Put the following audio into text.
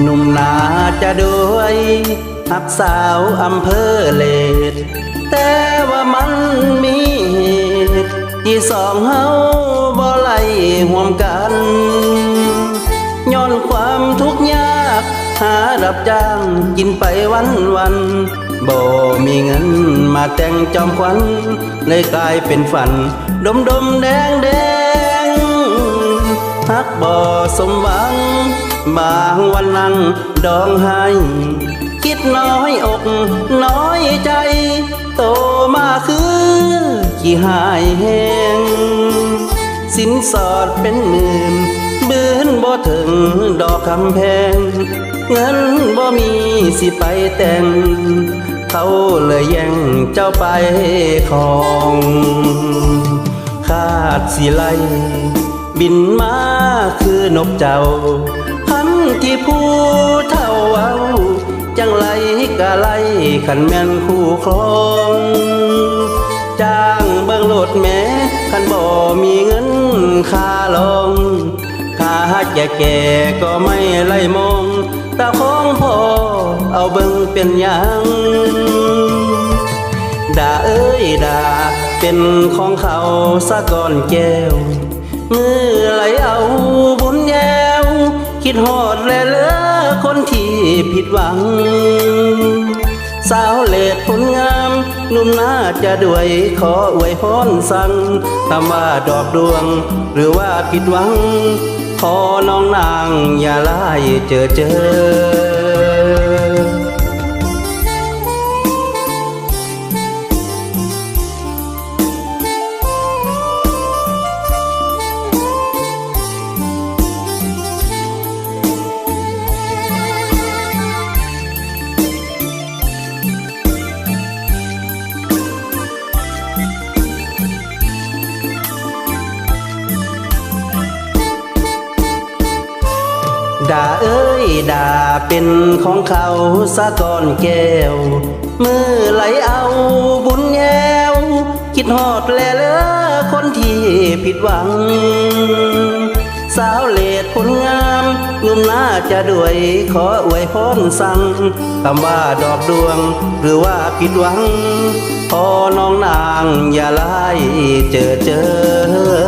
หนุ่มนาจะด้วยหักสาวอำเภอเลดแต่ว่ามันมีเหตุที่สองเฮาบ่ไล่ห่วมกันย้อนความทุกข์ยาก หารับจ้างกินไปวันวันบ่มีเงินมาแต่งจอมควันเลยกลายเป็นฝัน ดมดมแดงแดงฮักบ่สมหวัง บางวันนั่งดองไห้คิดน้อยอกน้อยใจ โตมาคือขี้หายแหงสินสอดเป็นหมื่นบืนบ่ถึงดอกคำแพง เงินบ่มีสิไปแต่ง เขาเลยแย่งเจ้าไปของคาดสิไลบินมาคือนกเจ้า ที่ผู้เท่าเว้าจังไรกะไลขันแม่นคู่ครอง จ้างเบิ่งโลดแม่คันบ่มีเงินค่าลองค่าแก่แก่ก็ไม่ไล่มองตาของพ่อเอาเบิ่งเป็นยังด่าเอ้ยด่าเป็นของเขาสะก่อนแก้วมือไหลเอาบ คิดหอดแลเลือคนที่ผิดหวัง สาวเลดผลงามนุ่มน่าจะด้วยขออวยพรสั่งคำว่าดอกดวง หรือว่าผิดหวัง ขอน้องนางอย่าไล่เจอเจอ ด่าเอ้ยด่าเป็นของเขาสะก่อนแก้ว มือไหลเอาบุญแยวคิดหอดแลเลือคนที่ผิดหวัง สาวเลดผลงามหนุ่มน่าจะด้วยขออวยพรสั่งคำว่าดอกดวง หรือว่าผิดหวังพอน้องนางอย่าไล่เจอเจอ